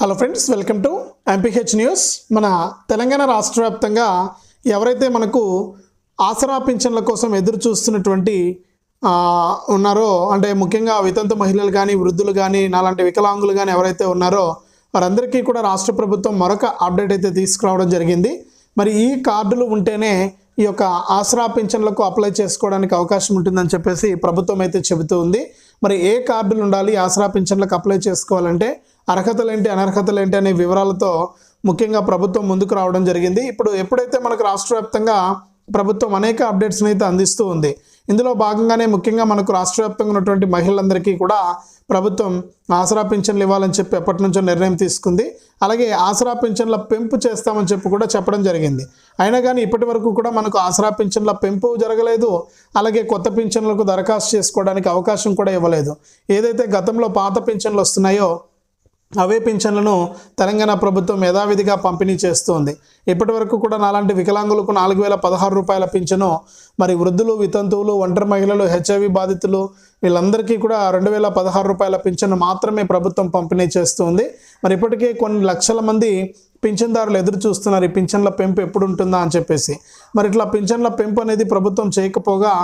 Hello friends welcome to MPH news మన తెలంగాణ రాష్ట్ర వ్యాప్తంగా ఎవరైతే మనకు ఆసరా పింఛన్ల కోసం ఎదురు చూస్తున్నటువంటి ఉన్నారో అంటే ముఖ్యంగా వితంతు మహిళలు కానీ వృద్ధులు కానీ నాలాంటి వికలాంగులు కానీ ఎవరైతే ఉన్నారో వారందరికీ కూడా రాష్ట్ర ప్రభుత్వం మరొక అప్డేట్ అయితే తీసుకురావడం జరిగింది. మరి ఈ కార్డులు ఉంటేనే ఈ యొక్క ఆసరా పింఛన్లకు అప్లై చేసుకోవడానికి అవకాశం ఉంటుందని చెప్పేసి ప్రభుత్వం అయితే చెబుతూ ఉంది. మరి ఏ కార్డులు ఉండాలి ఆసరా పింఛన్లకు అప్లై చేసుకోవాలంటే అర్హతలు ఏంటి అనర్హతలు ఏంటి అనే వివరాలతో ముఖ్యంగా ప్రభుత్వం ముందుకు రావడం జరిగింది. ఇప్పుడు ఎప్పుడైతే మనకు రాష్ట్ర వ్యాప్తంగా ప్రభుత్వం అనేక అప్డేట్స్ని అయితే అందిస్తూ ఉంది ఇందులో భాగంగానే ముఖ్యంగా మనకు రాష్ట్ర వ్యాప్తంగా ఉన్నటువంటి మహిళలందరికీ కూడా ప్రభుత్వం ఆసరా పింఛన్లు ఇవ్వాలని చెప్పి ఎప్పటి నుంచో నిర్ణయం తీసుకుంది. అలాగే ఆసరా పింఛన్ల పెంపు చేస్తామని చెప్పి కూడా చెప్పడం జరిగింది. అయినా కానీ ఇప్పటి వరకు కూడా మనకు ఆసరా పింఛన్ల పెంపు జరగలేదు. అలాగే కొత్త పింఛన్లకు దరఖాస్తు చేసుకోవడానికి అవకాశం కూడా ఇవ్వలేదు. ఏదైతే గతంలో పాత పింఛన్లు వస్తున్నాయో అవే పింఛన్లను తెలంగాణ ప్రభుత్వం యథావిధిగా పంపిణీ చేస్తోంది. ఇప్పటి వరకు కూడా నాలాంటి వికలాంగులకు నాలుగు వేల పదహారు రూపాయల పింఛను మరి వృద్ధులు వితంతువులు ఒంటరి మహిళలు హెచ్ఐవి బాధితులు వీళ్ళందరికీ కూడా రెండు వేల పదహారు రూపాయల పింఛను మాత్రమే ప్రభుత్వం పంపిణీ చేస్తుంది. మరి ఇప్పటికే కొన్ని లక్షల మంది పింఛన్దారులు ఎదురు చూస్తున్నారు ఈ పింఛన్ల పెంపు ఎప్పుడు ఉంటుందా అని చెప్పేసి. మరి ఇట్లా పింఛన్ల పెంపు అనేది ప్రభుత్వం చేయకపోగా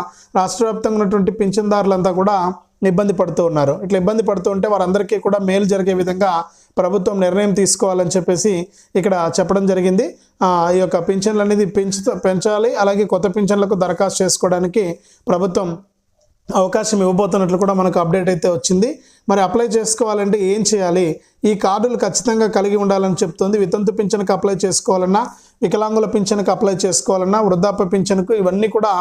రాష్ట్ర వ్యాప్తంగా ఉన్నటువంటి పింఛన్దారులంతా కూడా ఇబ్బంది పడుతూ ఉన్నారు. ఇట్లా ఇబ్బంది పడుతూ ఉంటే వారందరికీ కూడా మేలు జరిగే విధంగా ప్రభుత్వం నిర్ణయం తీసుకోవాలని చెప్పేసి ఇక్కడ చెప్పడం జరిగింది. ఆ, ఈ యొక్క పింఛన్లు అనేది పెంచుతూ పెంచాలి. అలాగే కొత్త పింఛన్లకు దరఖాస్తు చేసుకోవడానికి ప్రభుత్వం అవకాశం ఇవ్వబోతున్నట్లు కూడా మనకు అప్డేట్ అయితే వచ్చింది. మరి అప్లై చేసుకోవాలంటే ఏం చేయాలి? ఈ కార్డులు ఖచ్చితంగా కలిగి ఉండాలని చెప్తుంది. వితంతు పింఛన్కి అప్లై చేసుకోవాలన్నా వికలాంగుల పింఛన్కి అప్లై చేసుకోవాలన్నా వృద్ధాప్య పింఛన్కు ఇవన్నీ కూడా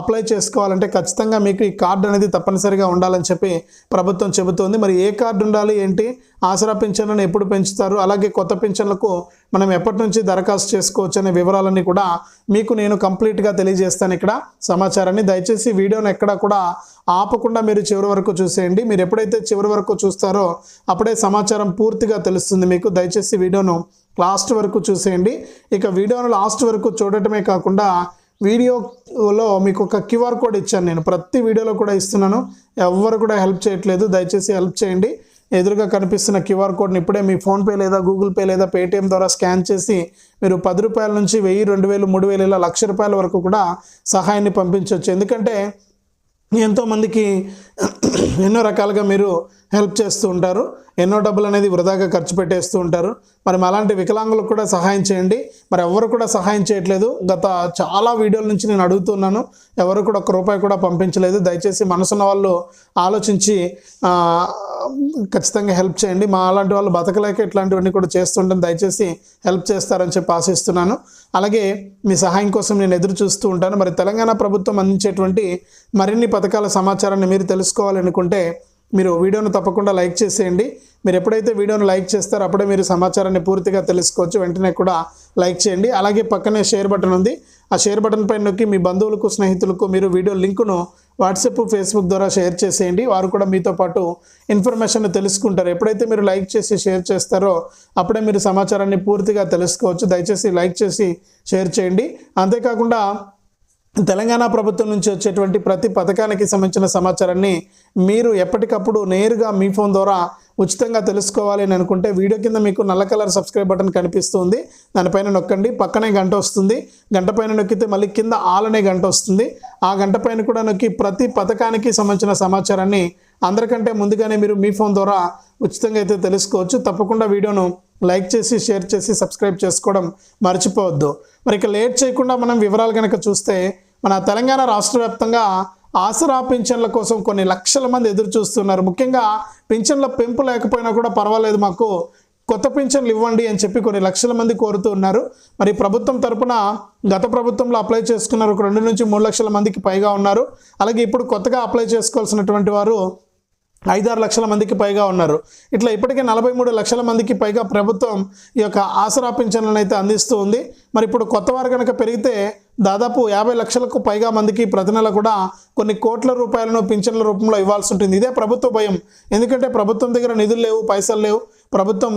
అప్లై చేసుకోవాలంటే ఖచ్చితంగా మీకు ఈ కార్డు అనేది తప్పనిసరిగా ఉండాలని చెప్పి ప్రభుత్వం చెబుతోంది. మరి ఏ కార్డు ఉండాలి ఏంటి? ఆసరా పింఛన్లను ఎప్పుడు పెంచుతారు? అలాగే కొత్త పింఛన్లకు మనం ఎప్పటి నుంచి దరఖాస్తు చేసుకోవచ్చు అనే వివరాలన్నీ కూడా మీకు నేను కంప్లీట్గా తెలియజేస్తాను. ఇక్కడ సమాచారాన్ని దయచేసి వీడియోను ఎక్కడా కూడా ఆపకుండా మీరు చివరి వరకు చూసేయండి. మీరు ఎప్పుడైతే చివరి వరకు చూస్తారో అప్పుడే సమాచారం పూర్తిగా తెలుస్తుంది మీకు. దయచేసి వీడియోను లాస్ట్ వరకు చూసేయండి. ఇక వీడియోను లాస్ట్ వరకు చూడటమే కాకుండా వీడియోలో మీకు ఒక క్యూఆర్ కోడ్ ఇచ్చాను నేను. ప్రతి వీడియోలో కూడా ఇస్తున్నాను. ఎవ్వరు కూడా హెల్ప్ చేయట్లేదు. దయచేసి హెల్ప్ చేయండి. ఎదురుగా కనిపిస్తున్న క్యూఆర్ కోడ్ని ఇప్పుడే మీ ఫోన్పే లేదా గూగుల్ పే లేదా పేటిఎం ద్వారా స్కాన్ చేసి మీరు పది రూపాయల నుంచి వెయ్యి రెండు వేలు మూడు వేలు ఇలా లక్ష రూపాయల వరకు కూడా సహాయాన్ని పంపించవచ్చు ఎందుకంటే ఎంతోమందికి ఎన్నో రకాలుగా మీరు హెల్ప్ చేస్తూ ఉంటారు. ఎన్నో డబ్బులు అనేది వృధాగా ఖర్చు పెట్టేస్తూ ఉంటారు. మరి అలాంటి వికలాంగులకు కూడా సహాయం చేయండి. మరి ఎవరు కూడా సహాయం చేయట్లేదు. గత చాలా వీడియోల నుంచి నేను అడుగుతున్నాను. ఎవరు కూడా ఒక్క రూపాయి కూడా పంపించలేదు. దయచేసి మనసున్న వాళ్ళు ఆలోచించి ఖచ్చితంగా హెల్ప్ చేయండి. మా అలాంటి వాళ్ళు బతకలేక ఇట్లాంటివన్నీ కూడా చేస్తుంటాను దయచేసి హెల్ప్ చేస్తారని చెప్పి ఆశిస్తున్నాను. అలాగే మీ సహాయం కోసం నేను ఎదురు చూస్తూ ఉంటాను. మరి తెలంగాణ ప్రభుత్వం అందించేటువంటి మరిన్ని పథకాల సమాచారాన్ని మీరు తెలుసుకోవాలనుకుంటే మీరు వీడియోను తప్పకుండా లైక్ చేసేయండి. మీరు ఎప్పుడైతే వీడియోను లైక్ చేస్తారో అప్పుడే మీరు సమాచారాన్ని పూర్తిగా తెలుసుకోవచ్చు. వెంటనే కూడా లైక్ చేయండి. అలాగే పక్కనే షేర్ బటన్ ఉంది. ఆ షేర్ బటన్ పైన నొక్కి మీ బంధువులకు స్నేహితులకు మీరు వీడియో లింకును వాట్సాప్ ఫేస్బుక్ ద్వారా షేర్ చేసేయండి. వారు కూడా మీతో పాటు ఇన్ఫర్మేషన్ తెలుసుకుంటారు. ఎప్పుడైతే మీరు లైక్ చేసి షేర్ చేస్తారో అప్పుడే మీరు సమాచారాన్ని పూర్తిగా తెలుసుకోవచ్చు. దయచేసి లైక్ చేసి షేర్ చేయండి. అంతేకాకుండా తెలంగాణ ప్రభుత్వం నుంచి వచ్చేటువంటి ప్రతి పథకానికి సంబంధించిన సమాచారాన్ని మీరు ఎప్పటికప్పుడు నేరుగా మీ ఫోన్ ద్వారా ఉచితంగా తెలుసుకోవాలి అని అనుకుంటే వీడియో కింద మీకు నల్ల కలర్ సబ్స్క్రైబ్ బటన్ కనిపిస్తుంది. దానిపైన నొక్కండి. పక్కనే గంట వస్తుంది. గంట పైన నొక్కితే మళ్ళీ కింద ఆల్ అనే గంట వస్తుంది. ఆ గంట పైన కూడా నొక్కి ప్రతి పథకానికి సంబంధించిన సమాచారాన్ని అందరికంటే ముందుగానే మీరు మీ ఫోన్ ద్వారా ఉచితంగా అయితే తెలుసుకోవచ్చు. తప్పకుండా వీడియోను లైక్ చేసి షేర్ చేసి సబ్స్క్రైబ్ చేసుకోవడం మర్చిపోవద్దు. మరి ఇక లేట్ చేయకుండా మనం వివరాలు కనుక చూస్తే మన తెలంగాణ రాష్ట్ర వ్యాప్తంగా ఆసరా పింఛన్ల కోసం కొన్ని లక్షల మంది ఎదురు చూస్తున్నారు. ముఖ్యంగా పింఛన్ల పెంపు లేకపోయినా కూడా పర్వాలేదు మాకు. కొత్త పింఛన్లు ఇవ్వండి అని చెప్పి కొన్ని లక్షల మంది కోరుతూ ఉన్నారు. మరి ప్రభుత్వం తరపున గత ప్రభుత్వంలో అప్లై చేసుకున్నారు. ఒక రెండు నుంచి మూడు లక్షల మందికి పైగా ఉన్నారు. అలాగే ఇప్పుడు కొత్తగా అప్లై చేసుకోవాల్సినటువంటి వారు ఐదారు లక్షల మందికి పైగా ఉన్నారు. ఇట్లా ఇప్పటికే నలభై మూడు లక్షల మందికి పైగా ప్రభుత్వం ఈ యొక్క ఆసరా పింఛన్లను అయితే అందిస్తూ ఉంది. మరి ఇప్పుడు కొత్త వారు కనుక పెరిగితే దాదాపు యాభై లక్షలకు పైగా మందికి ప్రతి నెల కూడా కొన్ని కోట్ల రూపాయలను పింఛన్ల రూపంలో ఇవ్వాల్సి ఉంటుంది. ఇదే ప్రభుత్వ భయం. ఎందుకంటే ప్రభుత్వం దగ్గర నిధులు లేవు పైసలు లేవు. ప్రభుత్వం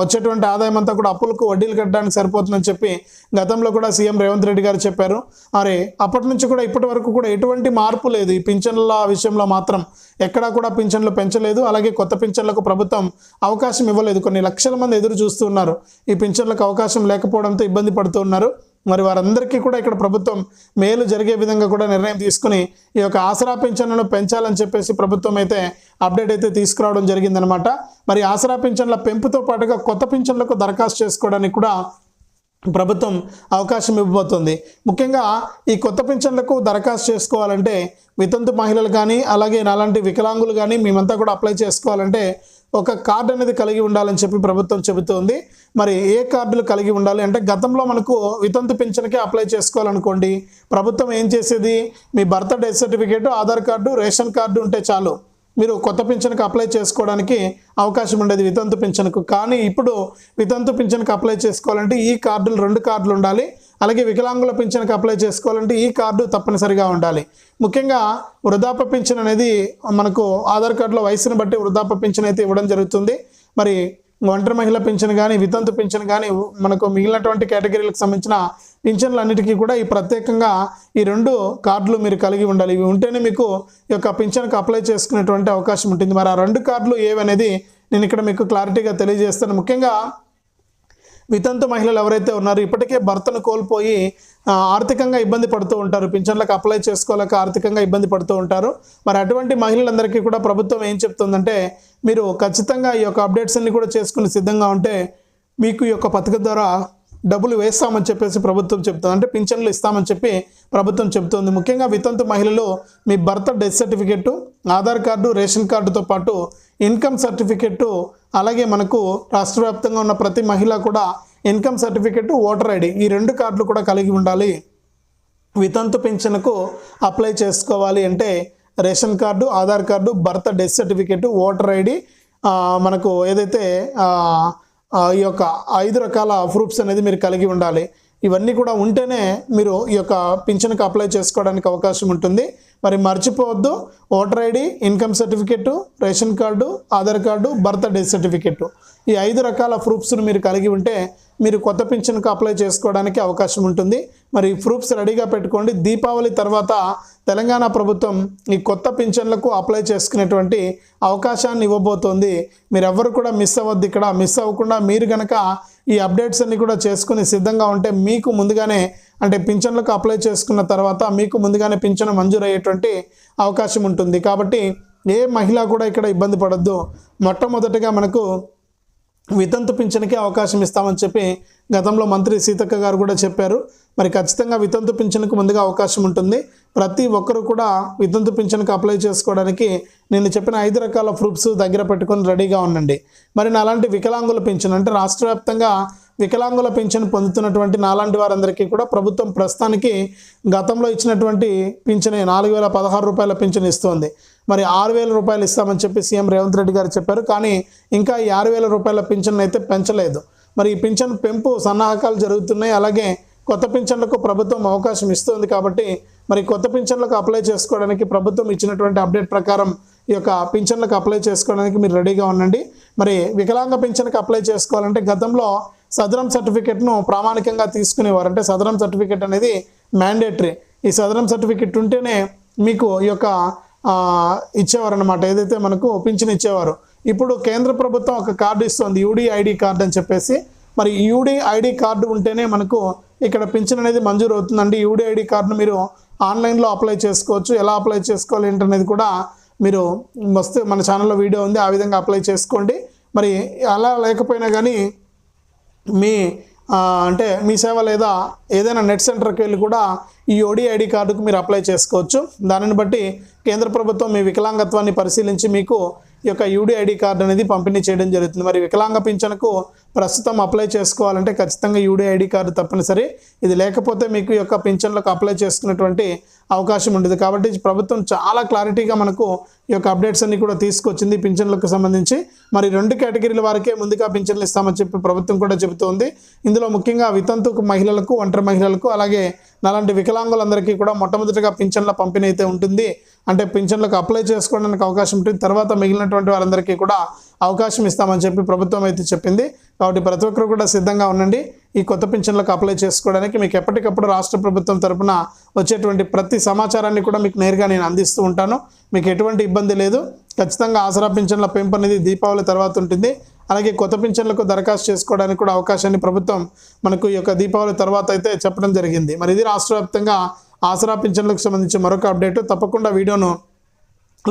వచ్చేటువంటి ఆదాయం అంతా కూడా అప్పులకు వడ్డీలు కట్టడానికి సరిపోతుందని చెప్పి గతంలో కూడా సీఎం రేవంత్ రెడ్డి గారు చెప్పారు. అరే అప్పటి నుంచి కూడా ఇప్పటి వరకు కూడా ఎటువంటి మార్పు లేదు. ఈ పింఛన్ల విషయంలో మాత్రం ఎక్కడా కూడా పింఛన్లు పెంచలేదు. అలాగే కొత్త పింఛన్లకు ప్రభుత్వం అవకాశం ఇవ్వలేదు. కొన్ని లక్షల మంది ఎదురు చూస్తున్నారు ఈ పింఛన్లకు అవకాశం లేకపోవడంతో ఇబ్బంది పడుతూ ఉన్నారు. మరి వారందరికీ కూడా ఇక్కడ ప్రభుత్వం మేలు జరిగే విధంగా కూడా నిర్ణయం తీసుకుని ఈ యొక్క ఆసరా పింఛన్లను పెంచాలని చెప్పేసి ప్రభుత్వం అయితే అప్డేట్ అయితే తీసుకురావడం జరిగిందనమాట. మరి ఆసరా పింఛన్ల పెంపుతో పాటుగా కొత్త పింఛన్లకు దరఖాస్తు చేసుకోవడానికి కూడా ప్రభుత్వం అవకాశం ఇవ్వబోతుంది. ముఖ్యంగా ఈ కొత్త పింఛన్లకు దరఖాస్తు చేసుకోవాలంటే వితంతు మహిళలు కానీ అలాగే నాలాంటి వికలాంగులు కానీ మేమంతా కూడా అప్లై చేసుకోవాలంటే ఒక కార్డు అనేది కలిగి ఉండాలని చెప్పి ప్రభుత్వం చెబుతోంది. మరి ఏ కార్డులు కలిగి ఉండాలి? అంటే గతంలో మనకు వితంతు పింఛన్కి అప్లై చేసుకోవాలనుకోండి. ప్రభుత్వం ఏం చేసేది? మీ birth death certificate Aadhaar card ration card ఉంటే చాలు. మీరు కొత్త పింఛన్కి అప్లై చేసుకోవడానికి అవకాశం ఉండేది వితంతు పింఛన్కు. కానీ ఇప్పుడు వితంతు పింఛన్కి అప్లై చేసుకోవాలంటే ఈ కార్డులు రెండు కార్డులు ఉండాలి. అలాగే వికలాంగుల పింఛన్కి అప్లై చేసుకోవాలంటే ఈ కార్డు తప్పనిసరిగా ఉండాలి. ముఖ్యంగా వృద్ధాప్య పింఛన్ అనేది మనకు ఆధార్ కార్డులో వయసును బట్టి వృద్ధాప్య పింఛన్ అయితే ఇవ్వడం జరుగుతుంది. మరి ఒంటరి మహిళ పింఛన్ కానీ వితంతు పింఛన్ కానీ మనకు మిగిలినటువంటి కేటగిరీలకు సంబంధించిన పింఛన్లన్నిటికీ కూడా ఈ ప్రత్యేకంగా ఈ రెండు కార్డులు మీరు కలిగి ఉండాలి. ఇవి ఉంటేనే మీకు ఈ యొక్క పింఛన్కి అప్లై చేసుకునేటువంటి అవకాశం ఉంటుంది. మరి ఆ రెండు కార్డులు ఏవనేది నేను ఇక్కడ మీకు క్లారిటీగా తెలియజేస్తాను. ముఖ్యంగా వితంతు మహిళలు ఎవరైతే ఉన్నారో ఇప్పటికే భర్తను కోల్పోయి ఆర్థికంగా ఇబ్బంది పడుతూ ఉంటారు. పింఛన్లకు అప్లై చేసుకోలేక ఆర్థికంగా ఇబ్బంది పడుతూ ఉంటారు. మరి అటువంటి మహిళలందరికీ కూడా ప్రభుత్వం ఏం చెప్తుందంటే మీరు ఖచ్చితంగా ఈ యొక్క అప్డేట్స్ అన్ని కూడా చేసుకుని సిద్ధంగా ఉంటే మీకు ఈ యొక్క పథకం ద్వారా డబ్బులు వేస్తామని చెప్పేసి ప్రభుత్వం చెప్తుంది. అంటే పింఛన్లు ఇస్తామని చెప్పి ప్రభుత్వం చెబుతుంది ముఖ్యంగా వితంతు మహిళలు మీ భర్త death certificate Aadhaar card ration కార్డుతో పాటు ఇన్కమ్ సర్టిఫికెట్ అలాగే మనకు రాష్ట్ర వ్యాప్తంగా ఉన్న ప్రతి మహిళ కూడా ఇన్కమ్ సర్టిఫికెట్ ఓటర్ ఐడి ఈ రెండు కార్డులు కూడా కలిగి ఉండాలి. వితంతు పింఛన్కు అప్లై చేసుకోవాలి అంటే ration card Aadhaar card birth death certificate voter ID మనకు ఏదైతే ఈ యొక్క ఐదు రకాల ప్రూఫ్స్ అనేది మీరు కలిగి ఉండాలి. ఇవన్నీ కూడా ఉంటేనే మీరు ఈ యొక్క పింఛన్కి అప్లై చేసుకోవడానికి అవకాశం ఉంటుంది. మరి మర్చిపోవద్దు voter ID income certificate ration card Aadhaar card birth death certificate. ఈ ఐదు రకాల ప్రూఫ్స్ను మీరు కలిగి ఉంటే మీరు కొత్త పింఛన్కు అప్లై చేసుకోవడానికి అవకాశం ఉంటుంది. మరి ఈ ప్రూఫ్స్ రెడీగా పెట్టుకోండి. దీపావళి తర్వాత తెలంగాణ ప్రభుత్వం ఈ కొత్త పింఛన్లకు అప్లై చేసుకునేటువంటి అవకాశాన్ని ఇవ్వబోతోంది. మీరు ఎవరు కూడా మిస్ అవ్వద్దు ఇక్కడ. మిస్ అవ్వకుండా మీరు కనుక ఈ అప్డేట్స్ అన్ని కూడా చేసుకుని సిద్ధంగా ఉంటే మీకు ముందుగానే అంటే పింఛన్లకు అప్లై చేసుకున్న తర్వాత మీకు ముందుగానే పింఛను మంజూరయ్యేటువంటి అవకాశం ఉంటుంది. కాబట్టి ఏ మహిళ కూడా ఇక్కడ ఇబ్బంది పడద్దు. మొట్టమొదటిగా మనకు వితంతు పింఛన్కే అవకాశం ఇస్తామని చెప్పి గతంలో మంత్రి సీతక్క గారు కూడా చెప్పారు. మరి ఖచ్చితంగా వితంతు పింఛన్కు ముందుగా అవకాశం ఉంటుంది. ప్రతి ఒక్కరు కూడా వితంతు పింఛన్కు అప్లై చేసుకోవడానికి నేను చెప్పిన ఐదు రకాల ప్రూఫ్స్ దగ్గర పెట్టుకొని రెడీగా ఉండండి. మరి నాలాంటి వికలాంగుల పింఛన్ అంటే రాష్ట్ర వ్యాప్తంగా వికలాంగుల పింఛన్ పొందుతున్నటువంటి నాలాంటి వారందరికీ కూడా ప్రభుత్వం ప్రస్తుతానికి గతంలో ఇచ్చినటువంటి పింఛనే నాలుగు వేల పదహారు రూపాయల పింఛన్ ఇస్తోంది. మరి ఆరు వేల రూపాయలు ఇస్తామని చెప్పి సీఎం రేవంత్ రెడ్డి గారు చెప్పారు. కానీ ఇంకా ఈ ఆరు వేల రూపాయల పింఛన్ అయితే పెంచలేదు. మరి ఈ పింఛన్ పెంపు సన్నాహకాలు జరుగుతున్నాయి. అలాగే కొత్త పింఛన్లకు ప్రభుత్వం అవకాశం ఇస్తుంది కాబట్టి మరి కొత్త పింఛన్లకు అప్లై చేసుకోవడానికి ప్రభుత్వం ఇచ్చినటువంటి అప్డేట్ ప్రకారం ఈ యొక్క పింఛన్లకు అప్లై చేసుకోవడానికి మీరు రెడీగా ఉండండి. మరి వికలాంగ పింఛన్కి అప్లై చేసుకోవాలంటే గతంలో సదరం సర్టిఫికెట్ను ప్రామాణికంగా తీసుకునేవారు. అంటే సదరం సర్టిఫికెట్ అనేది మ్యాండేటరీ. ఈ సదరం సర్టిఫికెట్ ఉంటేనే మీకు ఈ యొక్క ఇచ్చేవారు అనమాట ఏదైతే మనకు పింఛన్ ఇచ్చేవారు. ఇప్పుడు కేంద్ర ప్రభుత్వం ఒక కార్డు ఇస్తుంది. యూడి ఐడి కార్డు అని చెప్పేసి. మరి యూడి ఐడి కార్డు ఉంటేనే మనకు ఇక్కడ పింఛన్ అనేది మంజూరు అవుతుందండి. యూడి ఐడి కార్డును మీరు ఆన్లైన్లో అప్లై చేసుకోవచ్చు. ఎలా అప్లై చేసుకోవాలి ఏంటనేది కూడా మీరు వస్తే మన ఛానల్లో వీడియో ఉంది. ఆ విధంగా అప్లై చేసుకోండి. మరి అలా లేకపోయినా కానీ మీ అంటే మీ సేవ లేదా ఏదైనా నెట్ సెంటర్కి వెళ్ళి కూడా ఈ ఓడి ఐడి కార్డుకు మీరు అప్లై చేసుకోవచ్చు. దానిని బట్టి కేంద్ర ప్రభుత్వం మీ వికలాంగత్వాన్ని పరిశీలించి మీకు ఈ యొక్క యూడి ఐడి కార్డు అనేది పంపిణీ చేయడం జరుగుతుంది. మరి వికలాంగ పింఛన్కు ప్రస్తుతం అప్లై చేసుకోవాలంటే ఖచ్చితంగా యూడీ ఐడి కార్డు తప్పనిసరి. ఇది లేకపోతే మీకు యొక్క పింఛన్లకు అప్లై చేసుకునేటువంటి అవకాశం ఉండదు. కాబట్టి ప్రభుత్వం చాలా క్లారిటీగా మనకు ఈ యొక్క అప్డేట్స్ అన్ని కూడా తీసుకొచ్చింది పింఛన్లకు సంబంధించి. మరి రెండు కేటగిరీల వారికే ముందుగా పింఛన్లు ఇస్తామని చెప్పి ప్రభుత్వం కూడా చెబుతోంది. ఇందులో ముఖ్యంగా వితంతు మహిళలకు ఒంటరి మహిళలకు అలాగే అలాంటి వికలాంగులందరికీ కూడా మొట్టమొదటిగా పింఛన్ల పంపిణీ అయితే ఉంటుంది. అంటే పింఛన్లకు అప్లై చేసుకోవడానికి అవకాశం ఉంటుంది. తర్వాత మిగిలినటువంటి వారందరికీ కూడా అవకాశం ఇస్తామని చెప్పి ప్రభుత్వం అయితే చెప్పింది. కాబట్టి ప్రతి ఒక్కరు కూడా సిద్ధంగా ఉండండి. ఈ కొత్త పింఛన్లకు అప్లై చేసుకోవడానికి మీకు ఎప్పటికప్పుడు రాష్ట్ర ప్రభుత్వం తరపున వచ్చేటువంటి ప్రతి సమాచారాన్ని కూడా మీకు నేరుగా నేను అందిస్తూ ఉంటాను. మీకు ఎటువంటి ఇబ్బంది లేదు. ఖచ్చితంగా ఆసరా పింఛన్ల పెంపు అనేది దీపావళి తర్వాత ఉంటుంది. అలాగే కొత్త పింఛన్లకు దరఖాస్తు చేసుకోవడానికి కూడా అవకాశాన్ని ప్రభుత్వం మనకు ఈ యొక్క దీపావళి తర్వాత అయితే చెప్పడం జరిగింది. మరి ఇది రాష్ట్ర వ్యాప్తంగా ఆసరా పింఛన్లకు సంబంధించి మరొక అప్డేట్ తప్పకుండా వీడియోను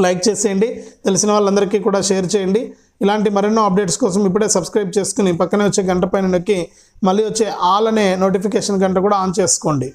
లైక్ చేసేయండి. తెలిసిన వాళ్ళందరికీ కూడా షేర్ చేయండి. ఇలాంటి మరెన్నో అప్డేట్స్ కోసం ఇప్పుడే సబ్స్క్రైబ్ చేసుకుని పక్కనే వచ్చే గంట పైన నొక్కి మళ్ళీ వచ్చే ఆల్ అనే నోటిఫికేషన్ గంట కూడా ఆన్ చేసుకోండి.